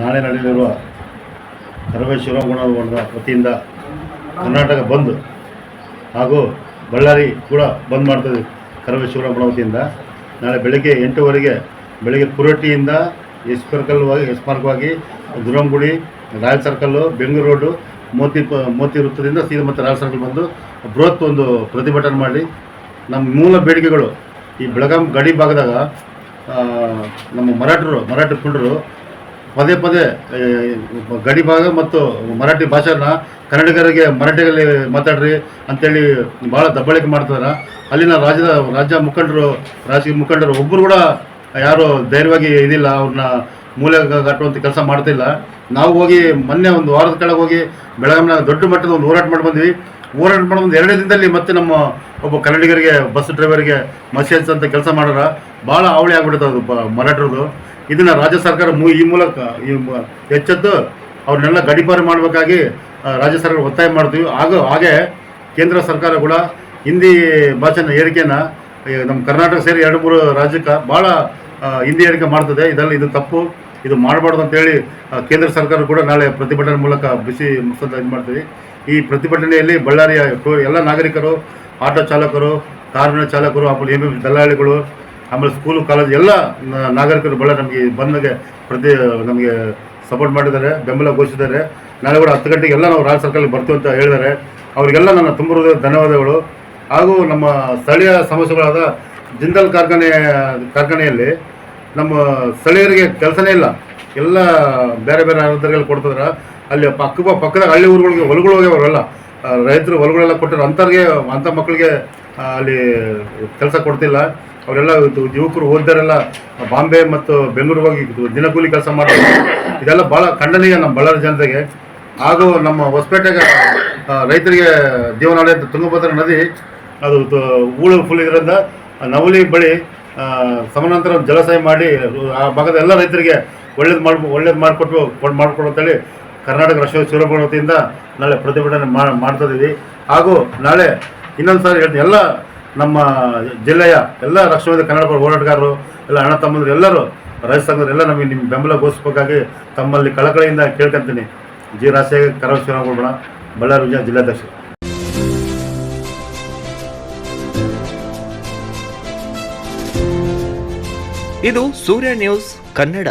ನಾಳೆ ನಡೆಯಲಿರುವ ಕರವೇ ಶಿವರಾಮಗುಣದ ವತಿಯಿಂದ ಕರ್ನಾಟಕ ಬಂದ್ ಹಾಗೂ ಬಳ್ಳಾರಿ ಕೂಡ ಬಂದ್ ಮಾಡ್ತದೆ ಕರವೇ ಶಿವರಾಮಗುಣ ವತಿಯಿಂದ. ನಾಳೆ ಬೆಳಗ್ಗೆ ಎಂಟುವರೆಗೆ ಬೆಳಗ್ಗೆ ಪುರಟಿಯಿಂದ ಎಸ್ ಸರ್ಕಲ್ವಾಗಿ ಎಸ್ ಮಾರ್ಗವಾಗಿ ದುರಂಗುಡಿ, royal circle, Bengaluru road, Moti Moti ವೃತ್ತದಿಂದ ಸೀದಾ ಮತ್ತು ರಾಯಲ್ ಸರ್ಕಲ್ ಬಂದು ಬೃಹತ್ ಒಂದು ಪ್ರತಿಭಟನೆ ಮಾಡಿ. ನಮ್ಮ ಮೂಲ ಬೇಡಿಕೆಗಳು ಈ ಬೆಳಗಾಂ ಗಡಿ ಭಾಗದಾಗ ನಮ್ಮ ಮರಾಠರು, ಮರಾಠ ಕುಂಡರು ಪದೇ ಪದೇ ಗಡಿ ಭಾಗ ಮತ್ತು ಮರಾಠಿ ಭಾಷೆನ ಕನ್ನಡಿಗರಿಗೆ ಮರಾಠಿಯಲ್ಲಿ ಮಾತಾಡ್ರಿ ಅಂತೇಳಿ ಭಾಳ ದಬ್ಬಳಿಕೆ ಮಾಡ್ತಾರೆ ಅಲ್ಲಿನ ರಾಜ್ಯದ ರಾಜ್ಯ ಮುಖಂಡರು, ರಾಜಕೀಯ ಮುಖಂಡರು ಒಬ್ಬರು ಕೂಡ ಯಾರು ಧೈರ್ಯವಾಗಿ ಇದಿಲ್ಲ ಅವ್ರನ್ನ ಮೂಲೆ ಕಟ್ಟುವಂಥ ಕೆಲಸ ಮಾಡ್ತಿಲ್ಲ. ನಾವು ಹೋಗಿ ಮೊನ್ನೆ ಒಂದು ವಾರದ ಕೆಳಗೆ ಹೋಗಿ ಬೆಳಗಾವಿನ ದೊಡ್ಡ ಮಟ್ಟದ ಒಂದು ಹೋರಾಟ ಮಾಡಿ ಬಂದ್ವಿ ಹೋರಾಟ ಮಾಡಿ ಬಂದು ಎರಡೇ ದಿನದಲ್ಲಿ ಮತ್ತೆ ನಮ್ಮ ಒಬ್ಬ ಕನ್ನಡಿಗರಿಗೆ, ಬಸ್ ಡ್ರೈವರ್ಗೆ ಮಸೇಜ್ ಅಂತ ಕೆಲಸ ಮಾಡೋರ. ಭಾಳ ಅವಳಿ ಆಗ್ಬಿಡುತ್ತೆ ಅದು ಮರಾಠರದು. ಇದನ್ನ ರಾಜ್ಯ ಸರ್ಕಾರ ಈ ಮೂಲಕ ಎಚ್ಚೆತ್ತು ಅವ್ರನ್ನೆಲ್ಲ ಗಡಿಪಾರು ಮಾಡಬೇಕಾಗಿ ರಾಜ್ಯ ಸರ್ಕಾರ ಒತ್ತಾಯ ಮಾಡ್ತೀವಿ. ಹಾಗೂ ಹಾಗೆ ಕೇಂದ್ರ ಸರ್ಕಾರ ಕೂಡ ಹಿಂದಿ ಭಾಷೆನ ಏರಿಕೆನ ನಮ್ಮ ಕರ್ನಾಟಕ ಸೇರಿ ಎರಡು ಮೂರು ರಾಜ್ಯಕ್ಕೆ ಭಾಳ ಹಿಂದಿ ಏರಿಕೆ ಮಾಡ್ತದೆ. ಇದೆಲ್ಲ ಇದು ತಪ್ಪು. ಇದು ಮಾಡಬಾರ್ದು ಅಂತೇಳಿ ಕೇಂದ್ರ ಸರ್ಕಾರ ಕೂಡ ನಾಳೆ ಪ್ರತಿಭಟನೆ ಮೂಲಕ ಬಿಸಿ ಮುಗಿಸೋದು ಇದು ಮಾಡ್ತೀವಿ ಈ ಪ್ರತಿಭಟನೆಯಲ್ಲಿ ಬಳ್ಳಾರಿಯ ಎಲ್ಲ ನಾಗರಿಕರು, ಆಟೋ ಚಾಲಕರು, ಕಾರಿನ ಚಾಲಕರು, ಆಮೇಲೆ ಎಂ ದಲ್ಲಾಳಿಗಳು ಆಮೇಲೆ ಸ್ಕೂಲು ಕಾಲೇಜ್ ಎಲ್ಲ ನಾಗರಿಕರು ಬಹಳ ನಮಗೆ ಬಂದ್ಗೆ ಪ್ರತಿ, ನಮಗೆ ಸಪೋರ್ಟ್ ಮಾಡಿದ್ದಾರೆ, ಬೆಂಬಲ ಘೋಷಿಸಿದ್ದಾರೆ. ನಾಳೆ ಕೂಡ ಹತ್ತು ಗಂಟೆಗೆ ಎಲ್ಲ ನಾವು ರಾಜ್ಯ ಸರ್ಕಾರಕ್ಕೆ ಬರ್ತೀವಿ ಅಂತ ಹೇಳಿದ್ದಾರೆ. ಅವರಿಗೆಲ್ಲ ನನ್ನ ತುಂಬ ಹೃದಯದ ಧನ್ಯವಾದಗಳು. ಹಾಗೂ ನಮ್ಮ ಸ್ಥಳೀಯ ಸಮಸ್ಯೆಗಳಾದ ಜಿಂದಲ್ ಕಾರ್ಖಾನೆ, ಕಾರ್ಖಾನೆಯಲ್ಲಿ ನಮ್ಮ ಸ್ಥಳೀಯರಿಗೆ ಕೆಲಸನೇ ಇಲ್ಲ. ಎಲ್ಲ ಬೇರೆ ಬೇರೆ ಅಧಿಕಾರಿಗಳು ಕೊಡ್ತಿದ್ರೆ. ಅಲ್ಲಿ ಪಕ್ಕ, ಪಕ್ಕದ ಹಳ್ಳಿ ಊರುಗಳಿಗೆ ಹೊಲಗಳು ಅವರೆಲ್ಲ ರೈತರು ಹೊಲಗಳೆಲ್ಲ ಕೊಟ್ಟರೆ ಅಂಥವ್ರಿಗೆ ಅಂಥ ಮಕ್ಕಳಿಗೆ ಅಲ್ಲಿ ಕೆಲಸ ಕೊಡ್ತಿಲ್ಲ. ಅವರೆಲ್ಲ ಯುವಕರು ಓದಿದರೆಲ್ಲ ಬಾಂಬೆ ಮತ್ತು ಬೆಂಗಳೂರು ಹೋಗಿ ದಿನಕೂಲಿ ಕೆಲಸ ಮಾಡ್ತಾರೆ. ಇದೆಲ್ಲ ಭಾಳ ಖಂಡನೀಯ ನಮ್ಮ ಬಳ್ಳಾರಿ ಜನತೆಗೆ. ಹಾಗೂ ನಮ್ಮ ಹೊಸಪೇಟೆಗೆ ರೈತರಿಗೆ ಅಂತ ತುಂಗಭದ್ರಾ ನದಿ, ಅದು ಹೂಳು ಫುಲ್ ಇದರಿಂದ ನವಲಿ ಬಳಿ ಸಮಾನಾಂತರ ಜಲಾಶಯ ಮಾಡಿ, ಆ ಭಾಗದ ಎಲ್ಲ ರೈತರಿಗೆ ಒಳ್ಳೇದು ಮಾಡಿ, ಒಳ್ಳೇದು ಮಾಡಿಕೊಟ್ಟು ಕೊಟ್ಟು ಮಾಡಿಕೊಡು ಅಂತೇಳಿ ಕರ್ನಾಟಕ ರಾಷ್ಟ್ರೀಯ ಶಿವಭೂಮಿ ವತಿಯಿಂದ ನಾಳೆ ಪ್ರತಿಭಟನೆ ಮಾಡ್ತಾ ಇದ್ದೀವಿ ಹಾಗೂ ನಾಳೆ ಇನ್ನೊಂದು ಸಾರಿ ಹೇಳ್ತೀನಿ, ಎಲ್ಲ ನಮ್ಮ ಜಿಲ್ಲೆಯ ಎಲ್ಲ ರಕ್ಷಣೆ ಕನ್ನಡ ಪರ ಹೋರಾಟಗಾರರು, ಎಲ್ಲ ಅಣ್ಣ ತಮ್ಮಂದ್ರು, ಎಲ್ಲರೂ, ರೈತ ಎಲ್ಲ ನಮಗೆ ನಿಮ್ಮ ಬೆಂಬಲ ಘೋಷಿಸಬೇಕಾಗಿ ತಮ್ಮಲ್ಲಿ ಕಳಕಳಿಯಿಂದ ಕೇಳ್ಕೊಂತೀನಿ. ಜಿ ರಾಜಶೇಖರ್ ಕರವ ಶಿವರಾಮಗೌಡ ಬಳ್ಳಾರಿ ವಿಜಯ ಜಿಲ್ಲಾಧ್ಯಕ್ಷ ಇದು ಸೂರ್ಯ ನ್ಯೂಸ್ ಕನ್ನಡ.